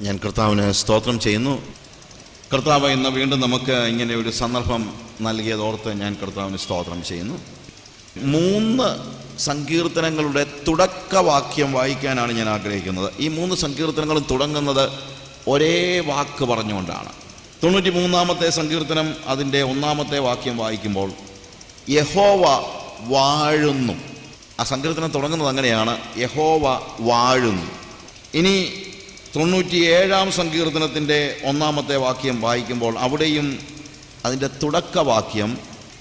ഞാൻ കർത്താവിന് സ്തോത്രം ചെയ്യുന്നു. കർത്താവ് ഇന്ന് വീണ്ടും നമുക്ക് ഇങ്ങനെ ഒരു സന്ദർഭം നൽകിയതോർത്ത് ഞാൻ കർത്താവിന് സ്തോത്രം ചെയ്യുന്നു. മൂന്ന് സങ്കീർത്തനങ്ങളുടെ തുടക്കവാക്യം വായിക്കാനാണ് ഞാൻ ആഗ്രഹിക്കുന്നത്. ഈ മൂന്ന് സങ്കീർത്തനങ്ങളും തുടങ്ങുന്നത് ഒരേ വാക്ക് പറഞ്ഞുകൊണ്ടാണ്. തൊണ്ണൂറ്റി മൂന്നാമത്തെ സങ്കീർത്തനം അതിന്റെ ഒന്നാമത്തെ വാക്യം വായിക്കുമ്പോൾ യഹോവ വാഴുന്നു. ആ സങ്കീർത്തനം തുടങ്ങുന്നത് അങ്ങനെയാണ്. യഹോവ വാഴുന്നു. ഇനി തൊണ്ണൂറ്റിയേഴാം സങ്കീർത്തനത്തിന്റെ ഒന്നാമത്തെ വാക്യം വായിക്കുമ്പോൾ അവിടെയും അതിന്റെ തുടക്കവാക്യം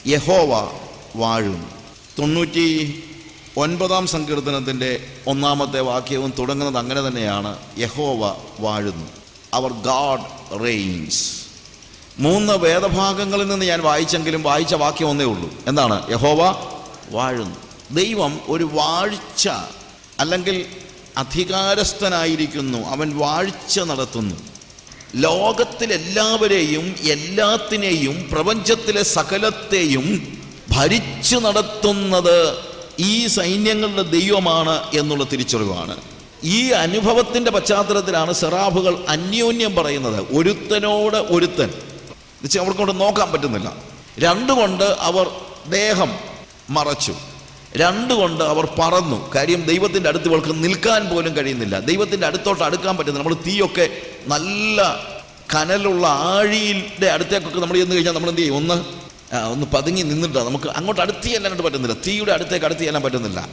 യഹോവ വാഴും. തൊണ്ണൂറ്റി ഒൻപതാം സങ്കീർത്തനത്തിന്റെ ഒന്നാമത്തെ വാക്യവും തുടങ്ങുന്നത് അങ്ങനെ തന്നെയാണ്. യഹോവ വാഴുന്നു. അവർ ഗാഡ് റെയിൻസ്. മൂന്ന് വേദഭാഗങ്ങളിൽ നിന്ന് ഞാൻ വായിച്ചെങ്കിലും വായിച്ച വാക്യം ഒന്നേ ഉള്ളൂ. എന്താണ്? യഹോവ വാഴുന്നു. ദൈവം ഒരു വാഴ്ച അല്ലെങ്കിൽ അധികാരസ്ഥനായിരിക്കുന്നു. അവൻ വാഴ്ച നടത്തുന്നു. ലോകത്തിലെല്ലാവരെയും എല്ലാത്തിനെയും പ്രപഞ്ചത്തിലെ സകലത്തെയും ഭരിച്ചു നടത്തുന്നത് ഈ സൈന്യങ്ങളുടെ ദൈവമാണ് എന്നുള്ള തിരിച്ചറിവാണ്. ഈ അനുഭവത്തിന്റെ പശ്ചാത്തലത്തിലാണ് സെറാഫുകൾ അന്യോന്യം പറയുന്നത്. ഒരുത്തനോട് ഒരുത്തൻ. എന്നുവെച്ചാൽ അവർക്കൊണ്ട് നോക്കാൻ പറ്റുന്നില്ല. രണ്ടുകൊണ്ട് അവർ ദേഹം മറച്ചു. രണ്ടുകൊണ്ട് അവർ പറന്നു. കാര്യം ദൈവത്തിന്റെ അടുത്ത് ഇവൾക്ക് നിൽക്കാൻ പോലും കഴിയുന്നില്ല. ദൈവത്തിന്റെ അടുത്തോട്ട് അടുക്കാൻ പറ്റുന്നില്ല. നമ്മൾ തീയൊക്കെ നല്ല കനലുള്ള ആഴിയുടെ അടുത്തേക്കൊക്കെ നമ്മൾ ചെന്ന് കഴിഞ്ഞാൽ നമ്മൾ എന്ത് ചെയ്യും? ഒന്ന് ഒന്ന് പതുങ്ങി നിന്നിട്ട് നമുക്ക് അങ്ങോട്ട് അടുത്ത് ചെല്ലാനായിട്ട് പറ്റുന്നില്ല. തീയുടെ അടുത്തേക്ക് അടുത്ത് ചെല്ലാൻ പറ്റുന്നില്ല.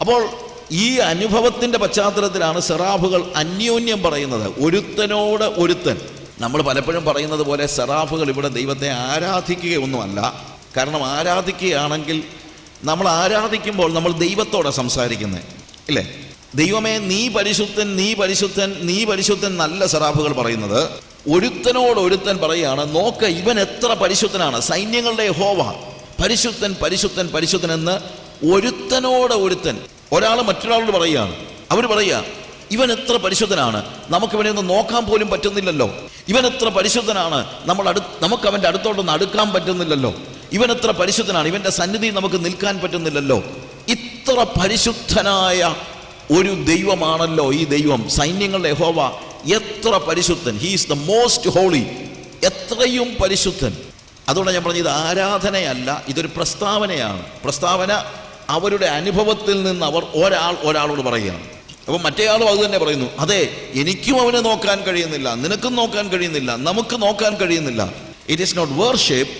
അപ്പോൾ ഈ അനുഭവത്തിന്റെ പശ്ചാത്തലത്തിലാണ് സെറാഫുകൾ അന്യോന്യം പറയുന്നത്. ഒരുത്തനോട് ഒരുത്തൻ. നമ്മൾ പലപ്പോഴും പറയുന്നത് പോലെ സെറാഫുകൾ ഇവിടെ ദൈവത്തെ ആരാധിക്കുകയൊന്നുമല്ല. കാരണം ആരാധിക്കുകയാണെങ്കിൽ നമ്മൾ ആരാധിക്കുമ്പോൾ നമ്മൾ ദൈവത്തോടെ സംസാരിക്കുന്നത് ഇല്ലേ? ദൈവമേ നീ പരിശുദ്ധൻ നീ പരിശുദ്ധൻ നീ പരിശുദ്ധൻ നല്ല സറാഫുകൾ പറയുന്നത്. ഒരുത്തനോട് ഒരുത്തൻ പറയുകയാണ് നോക്ക ഇവൻ എത്ര പരിശുദ്ധനാണ്. സൈന്യങ്ങളുടെ ഹോവ പരിശുദ്ധൻ പരിശുദ്ധൻ പരിശുദ്ധൻ എന്ന് ഒരുത്തനോട് ഒരുത്തൻ ഒരാൾ മറ്റൊരാളോട് പറയുകയാണ്. അവർ പറയുക ഇവൻ എത്ര പരിശുദ്ധനാണ്. നമുക്ക് ഇവനെ ഒന്ന് നോക്കാൻ പോലും പറ്റുന്നില്ലല്ലോ. ഇവൻ എത്ര പരിശുദ്ധനാണ്. നമ്മൾ അടു നമുക്ക് അവന്റെ അടുത്തോട്ടൊന്ന് അടുക്കാൻ പറ്റുന്നില്ലല്ലോ. ഇവൻ എത്ര പരിശുദ്ധനാണ്? ഇവന്റെ സന്നിധി നമുക്ക് നിൽക്കാൻ പറ്റുന്നില്ലല്ലോ. ഇത്ര പരിശുദ്ധനായ ഒരു ദൈവമാണല്ലോ ഈ ദൈവം. സൈന്യങ്ങളുടെ ഹോവ എത്ര പരിശുദ്ധൻ. ഹീസ് ദ മോസ്റ്റ് ഹോളി എത്രയും പരിശുദ്ധൻ. അതുകൊണ്ട് ഞാൻ പറഞ്ഞത് ആരാധനയല്ല ഇതൊരു പ്രസ്താവനയാണ്. പ്രസ്താവന അവരുടെ അനുഭവത്തിൽ നിന്ന് അവർ ഒരാൾ ഒരാളോട് പറയുകയാണ്. അപ്പോൾ മറ്റേയാളും അത് തന്നെ പറയുന്നു അതെ എനിക്കും അവനെ നോക്കാൻ കഴിയുന്നില്ല നിനക്കും നോക്കാൻ കഴിയുന്നില്ല നമുക്ക് നോക്കാൻ കഴിയുന്നില്ല. It is not worship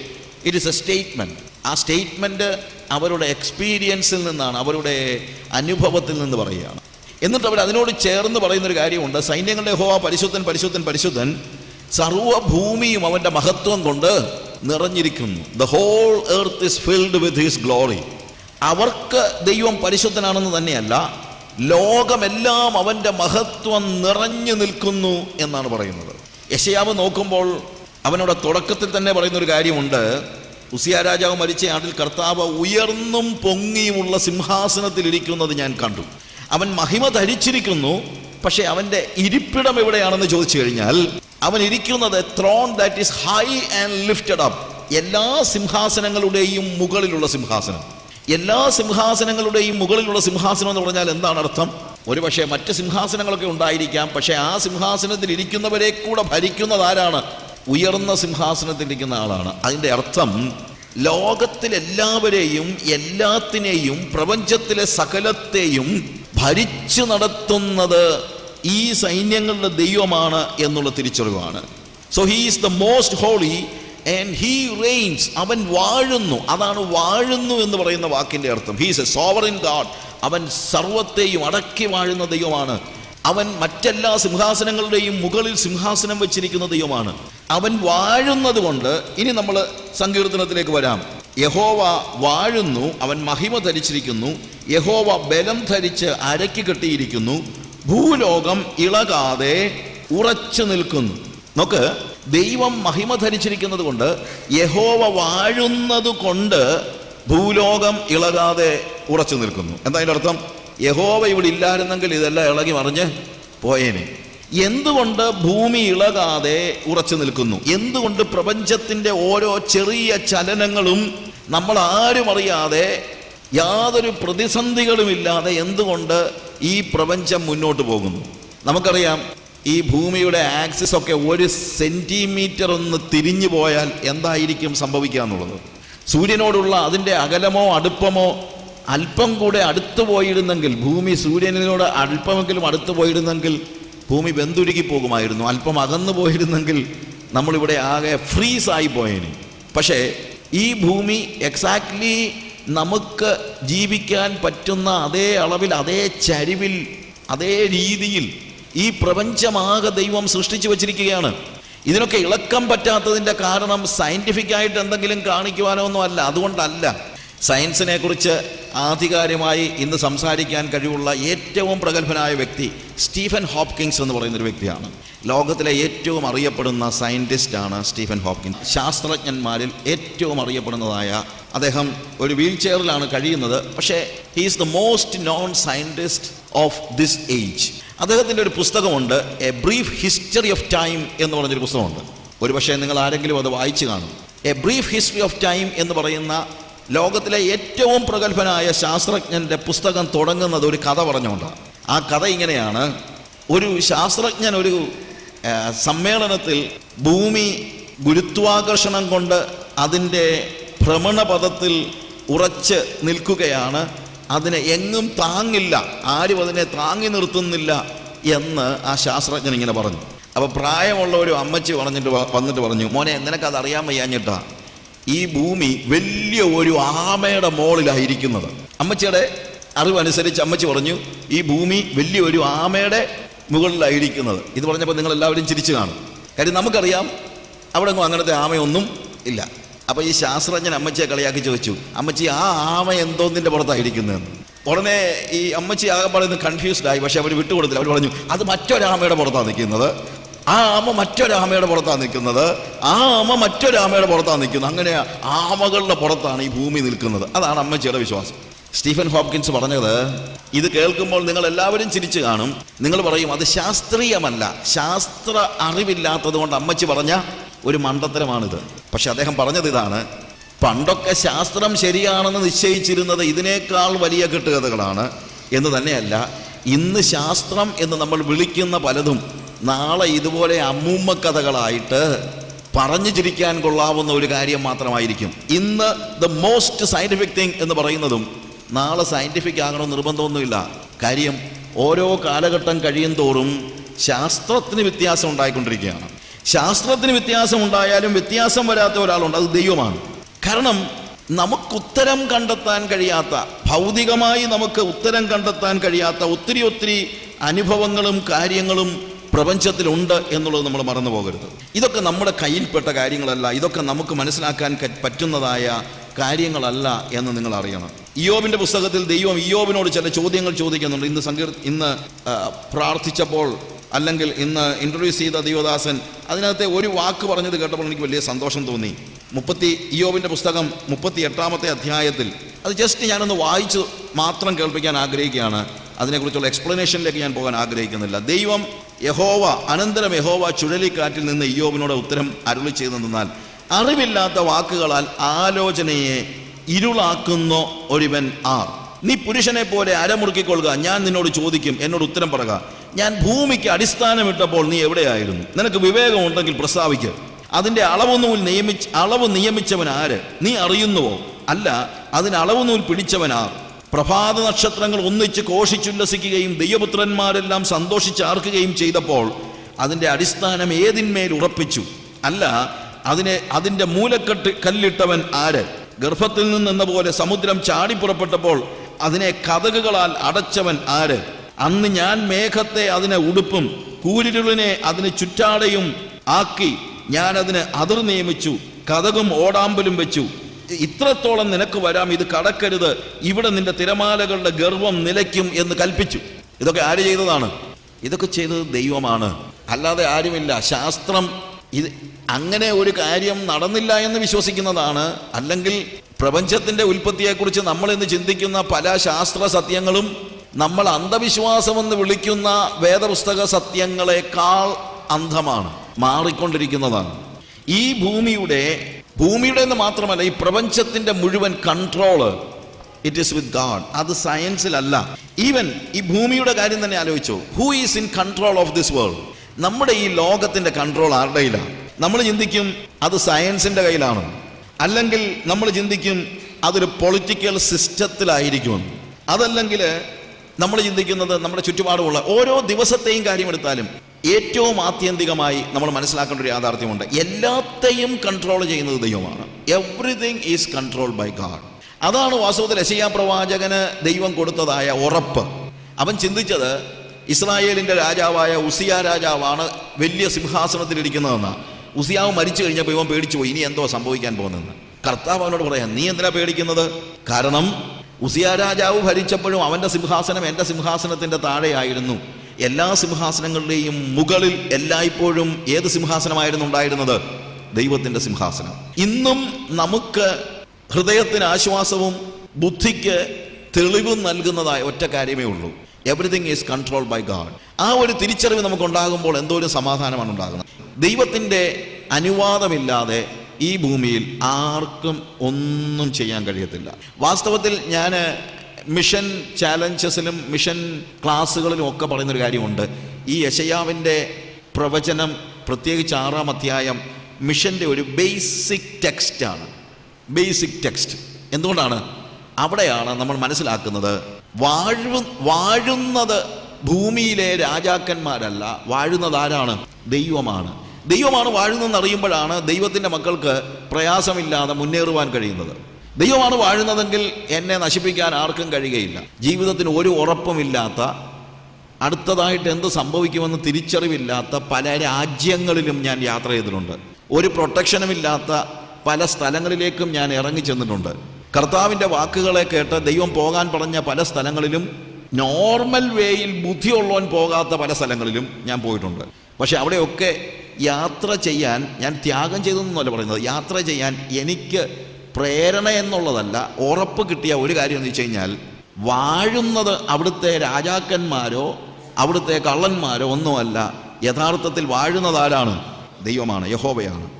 it is a statement ആ സ്റ്റേറ്റ്മെന്റ് അവരുടെ എക്സ്പീരിയൻസിൽ നിന്നാണ് അവരുടെ അനുഭവത്തിൽ നിന്ന് പറയുകയാണ്. എന്നിട്ട് അവർ അതിനോട് ചേർന്ന് പറയുന്നൊരു കാര്യമുണ്ട്. സൈന്യങ്ങളുടെ ഹോവ പരിശുദ്ധൻ പരിശുദ്ധൻ പരിശുദ്ധൻ സർവഭൂമിയും അവന്റെ മഹത്വം കൊണ്ട് നിറഞ്ഞിരിക്കുന്നു. The whole earth is filled with his glory അവർക്ക് ദൈവം പരിശുദ്ധനാണെന്ന് തന്നെയല്ല ലോകമെല്ലാം അവന്റെ മഹത്വം നിറഞ്ഞു നിൽക്കുന്നു എന്നാണ് പറയുന്നത്. യശയാവ് നോക്കുമ്പോൾ അവനോട് തുടക്കത്തിൽ തന്നെ പറയുന്ന ഒരു കാര്യമുണ്ട്. ഉസിയ രാജാവ് മരിച്ച ആണ്ടിൽ കർത്താവ് ഉയർന്നും പൊങ്ങിയുമുള്ള സിംഹാസനത്തിൽ ഇരിക്കുന്നത് ഞാൻ കണ്ടു. അവൻ മഹിമ ധരിച്ചിരിക്കുന്നു പക്ഷേ അവന്റെ ഇരിപ്പിടം എവിടെയാണെന്ന് ചോദിച്ചു കഴിഞ്ഞാൽ അവൻ ഇരിക്കുന്നത് throne that is high and lifted up എല്ലാ സിംഹാസനങ്ങളുടെയും മുകളിലുള്ള സിംഹാസനം. എല്ലാ സിംഹാസനങ്ങളുടെയും മുകളിലുള്ള സിംഹാസനം എന്ന് പറഞ്ഞാൽ എന്താണ് അർത്ഥം? ഒരു പക്ഷേ മറ്റ് സിംഹാസനങ്ങളൊക്കെ ഉണ്ടായിരിക്കാം പക്ഷേ ആ സിംഹാസനത്തിൽ ഇരിക്കുന്നവരെ കൂടെ ഭരിക്കുന്നത് ആരാണ്? ഉയർന്ന സിംഹാസനത്തിലിരിക്കുന്ന ആളാണ്. അതിന്റെ അർത്ഥം ലോകത്തിലെല്ലാവരെയും എല്ലാത്തിനെയും പ്രപഞ്ചത്തിലെ സകലത്തെയും ഭരിച്ചു നടത്തുന്നത് ഈ സൈന്യങ്ങളുടെ ദൈവമാണ് എന്നുള്ള തിരിച്ചറിവാണ്. So he is the most holy and he reigns അവൻ വാഴുന്നു. അതാണ് വാഴുന്നു എന്ന് പറയുന്ന വാക്കിന്റെ അർത്ഥം. ഹീസ് എ സോവറിൻ ഗാഡ് അവൻ സർവത്തെയും അടക്കി വാഴുന്ന ദൈവമാണ് അവൻ മറ്റെല്ലാ സിംഹാസനങ്ങളുടെയും മുകളിൽ സിംഹാസനം വെച്ചിരിക്കുന്ന ദൈവമാണ്. അവൻ വാഴുന്നത് കൊണ്ട് ഇനി നമ്മൾ സങ്കീർത്തനത്തിലേക്ക് വരാം. യഹോവ വാഴുന്നു അവൻ മഹിമ ധരിച്ചിരിക്കുന്നു യഹോവ ബലം ധരിച്ച് അരക്കി കെട്ടിയിരിക്കുന്നു ഭൂലോകം ഇളകാതെ ഉറച്ചു നിൽക്കുന്നു. നോക്ക് ദൈവം മഹിമ ധരിച്ചിരിക്കുന്നത് കൊണ്ട് യഹോവ വാഴുന്നത് കൊണ്ട് ഭൂലോകം ഇളകാതെ ഉറച്ചു നിൽക്കുന്നു. എന്താ അതിന്റെ അർത്ഥം? യഹോവ ഇവിടെ ഇല്ലായിരുന്നെങ്കിൽ ഇതെല്ലാം ഇളകി മറിഞ്ഞ് പോയേനെ. എന്തുകൊണ്ട് ഭൂമി ഇളകാതെ ഉറച്ചു നിൽക്കുന്നു? എന്തുകൊണ്ട് പ്രപഞ്ചത്തിന്റെ ഓരോ ചെറിയ ചലനങ്ങളും നമ്മൾ ആരും അറിയാതെ യാതൊരു പ്രതിസന്ധികളുമില്ലാതെ എന്തുകൊണ്ട് ഈ പ്രപഞ്ചം മുന്നോട്ട് പോകുന്നു? നമുക്കറിയാം ഈ ഭൂമിയുടെ ആക്സിസ് ഒക്കെ ഒരു സെന്റിമീറ്റർ ഒന്ന് തിരിഞ്ഞു പോയാൽ എന്തായിരിക്കും സംഭവിക്കുക എന്നുള്ളത്? സൂര്യനോടുള്ള അതിന്റെ അകലമോ അടുപ്പമോ അല്പം കൂടെ അടുത്തു പോയിരുന്നെങ്കിൽ ഭൂമി സൂര്യനോട് അല്പമെങ്കിലും അടുത്തു പോയിരുന്നെങ്കിൽ ഭൂമി വെന്തുരുകി പോകുമായിരുന്നു. അല്പം അകന്നു പോയിരുന്നെങ്കിൽ നമ്മളിവിടെ ആകെ ഫ്രീസായി പോയേനെ. പക്ഷേ ഈ ഭൂമി എക്സാക്ട്ലി നമുക്ക് ജീവിക്കാൻ പറ്റുന്ന അതേ അളവിൽ അതേ ചരിവിൽ അതേ രീതിയിൽ ഈ പ്രപഞ്ചമാകെ ദൈവം സൃഷ്ടിച്ചു വച്ചിരിക്കുകയാണ്. ഇതിനൊക്കെ ഇളക്കം പറ്റാത്തതിന്റെ കാരണം സയന്റിഫിക്കായിട്ട് എന്തെങ്കിലും കാണിക്കുവാനോ ഒന്നും അല്ല. അതുകൊണ്ടല്ല. സയൻസിനെ കുറിച്ച് ആധികാരികമായി ഇന്ന് സംസാരിക്കാൻ കഴിവുള്ള ഏറ്റവും പ്രഗത്ഭനായ വ്യക്തി സ്റ്റീഫൻ ഹോപ്കിൻസ് എന്ന് പറയുന്നൊരു വ്യക്തിയാണ്. ലോകത്തിലെ ഏറ്റവും അറിയപ്പെടുന്ന സയന്റിസ്റ്റാണ് സ്റ്റീഫൻ ഹോപ്കിൻസ്. ശാസ്ത്രജ്ഞന്മാരിൽ ഏറ്റവും അറിയപ്പെടുന്നതായ അദ്ദേഹം ഒരു വീൽ ചെയറിലാണ് കഴിയുന്നത്. പക്ഷേ he's the most known scientist of this age അദ്ദേഹത്തിന്റെ ഒരു പുസ്തകമുണ്ട് a brief history of time എന്ന് പറഞ്ഞൊരു പുസ്തകമുണ്ട്. ഒരു പക്ഷേ നിങ്ങൾ ആരെങ്കിലും അത് വായിച്ചു കാണും. A brief history of time എന്ന് പറയുന്ന ലോകത്തിലെ ഏറ്റവും പ്രഗത്ഭനായ ശാസ്ത്രജ്ഞന്റെ പുസ്തകം തുടങ്ങുന്നത് ഒരു കഥ പറഞ്ഞുകൊണ്ടാണ്. ആ കഥ ഇങ്ങനെയാണ്. ഒരു ശാസ്ത്രജ്ഞൻ ഒരു സമ്മേളനത്തിൽ ഭൂമി ഗുരുത്വാകർഷണം കൊണ്ട് അതിന്റെ ഭ്രമണപഥത്തിൽ ഉറച്ച് നിൽക്കുകയാണ്. അതിനെ എങ്ങും താങ്ങില്ല. ആരും അതിനെ താങ്ങി നിർത്തുന്നില്ല എന്ന് ആ ശാസ്ത്രജ്ഞൻ ഇങ്ങനെ പറഞ്ഞു. അപ്പോൾ പ്രായമുള്ള ഒരു അമ്മച്ചി പറഞ്ഞിട്ട് വന്നിട്ട് പറഞ്ഞു മോനെ നിനക്കത് അറിയാൻ വയ്യാഞ്ഞിട്ടാ. ഈ ഭൂമി വലിയ ഒരു ആമയുടെ മോളിലായിരിക്കുന്നത്. അമ്മച്ചിയുടെ അറിവനുസരിച്ച് അമ്മച്ചി പറഞ്ഞു ഈ ഭൂമി വലിയ ഒരു ആമയുടെ മുകളിലായിരിക്കുന്നത്. ഇത് പറഞ്ഞപ്പോൾ നിങ്ങൾ എല്ലാവരും ചിരിച്ചു കാണും. കാര്യം നമുക്കറിയാം അവിടെ ഒന്നും അങ്ങനത്തെ ആമയൊന്നും ഇല്ല. അപ്പോൾ ഈ ശാസ്ത്രജ്ഞൻ അമ്മച്ചിയെ കളിയാക്കി ചോദിച്ചു അമ്മച്ചി ആ ആമ എന്തോന്നിന്റെ പുറത്തായിരിക്കുന്നതെന്ന്. ഉടനെ ഈ അമ്മച്ചി ആകെ പറയുന്നത് കൺഫ്യൂസ്ഡായി പക്ഷെ അവർ വിട്ടുകൊടുത്തില്ല. അവർ പറഞ്ഞു അത് മറ്റൊരാമയുടെ പുറത്താണ് നിൽക്കുന്നത്. ആ ആമ മറ്റൊരാമയുടെ പുറത്താണ് നിൽക്കുന്നത്. ആ ആമ മറ്റൊരാമയുടെ പുറത്താണ് നിൽക്കുന്നത്. അങ്ങനെ ആമകളുടെ പുറത്താണ് ഈ ഭൂമി നിൽക്കുന്നത്. അതാണ് അമ്മച്ചിയുടെ വിശ്വാസം. സ്റ്റീഫൻ ഹോപ്കിൻസ് പറഞ്ഞത് ഇത് കേൾക്കുമ്പോൾ നിങ്ങൾ എല്ലാവരും ചിരിച്ചു കാണും. നിങ്ങൾ പറയും അത് ശാസ്ത്രീയമല്ല. ശാസ്ത്ര അറിവില്ലാത്തത് കൊണ്ട് അമ്മച്ചി പറഞ്ഞ ഒരു മണ്ടത്തരമാണിത്. പക്ഷെ അദ്ദേഹം പറഞ്ഞത് ഇതാണ് പണ്ടൊക്കെ ശാസ്ത്രം ശരിയാണെന്ന് നിശ്ചയിച്ചിരുന്നത് ഇതിനേക്കാൾ വലിയ കെട്ടുകഥകളാണ്. എന്ന് തന്നെയല്ല ഇന്ന് ശാസ്ത്രം എന്ന് നമ്മൾ വിളിക്കുന്ന പലതും നാളെ ഇതുപോലെ അമ്മൂമ്മ കഥകളായിട്ട് പറഞ്ഞു ചിരിക്കാൻ കൊള്ളാവുന്ന ഒരു കാര്യം മാത്രമായിരിക്കും. ഇന്ന് ദ മോസ്റ്റ് സയന്റിഫിക് തിങ് എന്ന് പറയുന്നതും നാളെ സയന്റിഫിക് ആകണമെന്ന് നിർബന്ധമൊന്നുമില്ല. കാര്യം ഓരോ കാലഘട്ടം കഴിയും തോറും ശാസ്ത്രത്തിന് വ്യത്യാസം ഉണ്ടായിക്കൊണ്ടിരിക്കുകയാണ്. ശാസ്ത്രത്തിന് വ്യത്യാസം ഉണ്ടായാലും വ്യത്യാസം വരാത്ത ഒരാളുണ്ട് അത് ദൈവമാണ്. കാരണം നമുക്ക് ഉത്തരം കണ്ടെത്താൻ കഴിയാത്ത ഭൗതികമായി നമുക്ക് ഉത്തരം കണ്ടെത്താൻ കഴിയാത്ത ഒത്തിരി ഒത്തിരി അനുഭവങ്ങളും കാര്യങ്ങളും പ്രപഞ്ചത്തിലുണ്ട് എന്നുള്ളത് നമ്മൾ മറന്നു പോകരുത്. ഇതൊക്കെ നമ്മുടെ കയ്യിൽപ്പെട്ട കാര്യങ്ങളല്ല ഇതൊക്കെ നമുക്ക് മനസ്സിലാക്കാൻ പറ്റുന്നതായ കാര്യങ്ങളല്ല എന്ന് നിങ്ങൾ അറിയണം. ഇയോബിന്റെ പുസ്തകത്തിൽ ദൈവം ഇയോബിനോട് ചില ചോദ്യങ്ങൾ ചോദിക്കുന്നുണ്ട്. ഇന്ന് സങ്കീർ ഇന്ന് പ്രാർത്ഥിച്ചപ്പോൾ അല്ലെങ്കിൽ ഇന്ന് ഇൻട്രൊഡ്യൂസ് ചെയ്ത ദൈവദാസൻ അതിനകത്തെ ഒരു വാക്ക് പറഞ്ഞത് കേട്ടപ്പോൾ എനിക്ക് വലിയ സന്തോഷം തോന്നി. മുപ്പത്തി ഇയോബിന്റെ പുസ്തകം മുപ്പത്തി എട്ടാമത്തെ അധ്യായത്തിൽ അത് ജസ്റ്റ് ഞാനൊന്ന് വായിച്ച് മാത്രം കേൾപ്പിക്കാൻ ആഗ്രഹിക്കുകയാണ്. അതിനെക്കുറിച്ചുള്ള എക്സ്പ്ലനേഷനിലേക്ക് ഞാൻ പോകാൻ ആഗ്രഹിക്കുന്നില്ല. ദൈവം യഹോവ അനന്തരം യഹോവ ചുഴലിക്കാറ്റിൽ നിന്ന് ഇയോബിനോട് ഉത്തരം അരുളി ചെയ്തെന്നാൽ അറിവില്ലാത്ത വാക്കുകളാൽ ആലോചനയെ ഇരുളാക്കുന്ന ഒരുവൻ ആർ. നീ പുരുഷനെ പോലെ അരമുറുക്കിക്കൊള്ളുക. ഞാൻ നിന്നോട് ചോദിക്കും എന്നോട് ഉത്തരം പറയുക ഞാൻ ഭൂമിക്ക് അടിസ്ഥാനമിട്ടപ്പോൾ നീ എവിടെയായിരുന്നു? നിനക്ക് വിവേകമുണ്ടെങ്കിൽ പ്രസ്താവിക്കുക അതിന്റെ അളവ് നിയമിച്ച് അളവ് നിയമിച്ചവൻ ആര്? നീ അറിയുന്നുവോ? അല്ല അതിന് അളവ് പിടിച്ചവൻ ആർ. പ്രഭാത നക്ഷത്രങ്ങൾ ഒന്നിച്ച് കോഷിച്ചുല്ലസിക്കുകയും ദൈവപുത്രന്മാരെല്ലാം സന്തോഷിച്ചാർക്കുകയും ചെയ്തപ്പോൾ അതിന്റെ അടിസ്ഥാനം ഏതിന്മേൽ ഉറപ്പിച്ചു? അല്ല അതിനെ അതിന്റെ മൂലക്കെട്ട് കല്ലിട്ടവൻ ആര്? ഗർഭത്തിൽ നിന്നെന്ന പോലെ സമുദ്രം ചാടിപ്പുറപ്പെട്ടപ്പോൾ അതിനെ കഥകുകളാൽ അടച്ചവൻ ആര്? അന്ന് ഞാൻ മേഘത്തെ അതിനെ ഉടുപ്പും കൂരിരുളിനെ അതിന് ചുറ്റാടയും ആക്കി ഞാൻ അതിന് അതിർ നിയമിച്ചു കഥകും ഓടാമ്പലും വെച്ചു. ഇത്രത്തോളം നിനക്ക് വരാം ഇത് കടക്കരുത്. ഇവിടെ നിന്റെ തിരമാലകളുടെ ഗർവം നിലയ്ക്കും എന്ന് കൽപ്പിച്ചു. ഇതൊക്കെ ആര് ചെയ്തതാണ്? ഇതൊക്കെ ചെയ്തത് ദൈവമാണ്. അല്ലാതെ ആരുമില്ല. ശാസ്ത്രം ഇത് അങ്ങനെ ഒരു കാര്യം നടന്നില്ല എന്ന് വിശ്വസിക്കുന്നതാണ്. അല്ലെങ്കിൽ പ്രപഞ്ചത്തിന്റെ ഉൽപ്പത്തിയെക്കുറിച്ച് നമ്മൾ ഇന്ന് ചിന്തിക്കുന്ന പല ശാസ്ത്ര സത്യങ്ങളും നമ്മൾ അന്ധവിശ്വാസമെന്ന് വിളിക്കുന്ന വേദപുസ്തക സത്യങ്ങളെക്കാൾ അന്ധമാണ് മാറിക്കൊണ്ടിരിക്കുന്നതാണ്. ഈ ഭൂമിയുടെ ഭൂമിയുടെ എന്ന് മാത്രമല്ല ഈ പ്രപഞ്ചത്തിന്റെ മുഴുവൻ control it is with God അത് സയൻസിലല്ല ഈവൻ ഈ ഭൂമിയുടെ കാര്യം തന്നെ ആലോചിച്ചു. Who is in control of this world നമ്മുടെ ഈ ലോകത്തിന്റെ കൺട്രോൾ ആരുടെ നമ്മൾ ചിന്തിക്കും അത് സയൻസിന്റെ കയ്യിലാണ്. അല്ലെങ്കിൽ നമ്മൾ ചിന്തിക്കും അതൊരു പൊളിറ്റിക്കൽ സിസ്റ്റത്തിലായിരിക്കും അതല്ലെങ്കിൽ നമ്മൾ ചിന്തിക്കുന്നത് നമ്മുടെ ചുറ്റുപാടുമുള്ള ഓരോ ദിവസത്തെയും കാര്യമെടുത്താലും ഏറ്റവും ആത്യന്തികമായി നമ്മൾ മനസ്സിലാക്കേണ്ട ഒരു യാഥാർത്ഥ്യമുണ്ട്. എല്ലാത്തെയും കൺട്രോൾ ചെയ്യുന്നത് ദൈവമാണ്. Everything is control by God അതാണ് വാസ്തവത്തിൽ യശയ്യാ പ്രവാചകന് ദൈവം കൊടുത്തതായ ഉറപ്പ്. അവൻ ചിന്തിച്ചത് ഇസ്രായേലിന്റെ രാജാവായ ഉസിയ രാജാവാണ് വലിയ സിംഹാസനത്തിലിരിക്കുന്നതെന്ന്. ഉസിയാവ് മരിച്ചു കഴിഞ്ഞപ്പോൾ ഇവൻ പേടിച്ചു പോയി ഇനി എന്തോ സംഭവിക്കാൻ പോകുന്നതെന്ന് കർത്താവ് അവനോട് പറയാം നീ എന്തിനാ പേടിക്കുന്നത്? കാരണം ഉസിയ രാജാവ് ഭരിച്ചപ്പോഴും അവന്റെ സിംഹാസനം എന്റെ സിംഹാസനത്തിന്റെ താഴെയായിരുന്നു. എല്ലാ സിംഹാസനങ്ങളുടെയും മുകളിൽ എല്ലായ്പ്പോഴും ഏത് സിംഹാസനമായിരുന്നു ഉണ്ടായിരുന്നത്? ദൈവത്തിന്റെ സിംഹാസനം. ഇന്നും നമുക്ക് ഹൃദയത്തിന് ആശ്വാസവും ബുദ്ധിക്ക് തെളിവും നൽകുന്നതായ ഒറ്റ കാര്യമേ ഉള്ളൂ. Everything is control by God ആ ഒരു തിരിച്ചറിവ് നമുക്ക് ഉണ്ടാകുമ്പോൾ എന്തോ ഒരു സമാധാനമാണ് ഉണ്ടാകുന്നത്. ദൈവത്തിന്റെ അനുവാദമില്ലാതെ ഈ ഭൂമിയിൽ ആർക്കും ഒന്നും ചെയ്യാൻ കഴിയത്തില്ല. വാസ്തവത്തിൽ ഞാൻ മിഷൻ ചാലഞ്ചസിലും മിഷൻ ക്ലാസ്സുകളിലും ഒക്കെ പറയുന്നൊരു കാര്യമുണ്ട്. ഈ യശയാവിന്റെ പ്രവചനം പ്രത്യേകിച്ച് ആറാം അധ്യായം മിഷന്റെ ഒരു ബേസിക് ടെക്സ്റ്റാണ്. Basic text. എന്തുകൊണ്ടാണ്? അവിടെയാണ് നമ്മൾ മനസ്സിലാക്കുന്നത് വാഴു വാഴുന്നത് ഭൂമിയിലെ രാജാക്കന്മാരല്ല. വാഴുന്നത് ആരാണ്? ദൈവമാണ്. ദൈവമാണ് വാഴുന്നതെന്ന് അറിയുമ്പോഴാണ് ദൈവത്തിന്റെ മക്കൾക്ക് പ്രയാസമില്ലാതെ മുന്നേറുവാൻ കഴിയുന്നത്. ദൈവമാണ് വാഴുന്നതെങ്കിൽ എന്നെ നശിപ്പിക്കാൻ ആർക്കും കഴിയുകയില്ല. ജീവിതത്തിന് ഒരു ഉറപ്പുമില്ലാത്ത അടുത്തതായിട്ട് എന്ത് സംഭവിക്കുമെന്ന് തിരിച്ചറിവില്ലാത്ത പല രാജ്യങ്ങളിലും ഞാൻ യാത്ര ചെയ്തിട്ടുണ്ട്. ഒരു പ്രൊട്ടക്ഷനുമില്ലാത്ത പല സ്ഥലങ്ങളിലേക്കും ഞാൻ ഇറങ്ങി ചെന്നിട്ടുണ്ട്. കർത്താവിന്റെ വാക്കുകളെ കേട്ട് ദൈവം പോകാൻ പറഞ്ഞ പല സ്ഥലങ്ങളിലും നോർമൽ വേയിൽ ബുദ്ധിയുള്ളവൻ പോകാത്ത പല സ്ഥലങ്ങളിലും ഞാൻ പോയിട്ടുണ്ട്. പക്ഷെ അവിടെയൊക്കെ യാത്ര ചെയ്യാൻ ഞാൻ ത്യാഗം ചെയ്തെന്നല്ല പറയുന്നത്. യാത്ര ചെയ്യാൻ എനിക്ക് പ്രേരണ എന്നുള്ളതല്ല ഉറപ്പ് കിട്ടിയ ഒരു കാര്യം എന്ന് വെച്ച് കഴിഞ്ഞാൽ വാഴുന്നത് അവിടുത്തെ രാജാക്കന്മാരോ അവിടുത്തെ കള്ളന്മാരോ ഒന്നുമല്ല. യഥാർത്ഥത്തിൽ വാഴുന്നത് ആരാണ്? ദൈവമാണ് യഹോവയാണ്.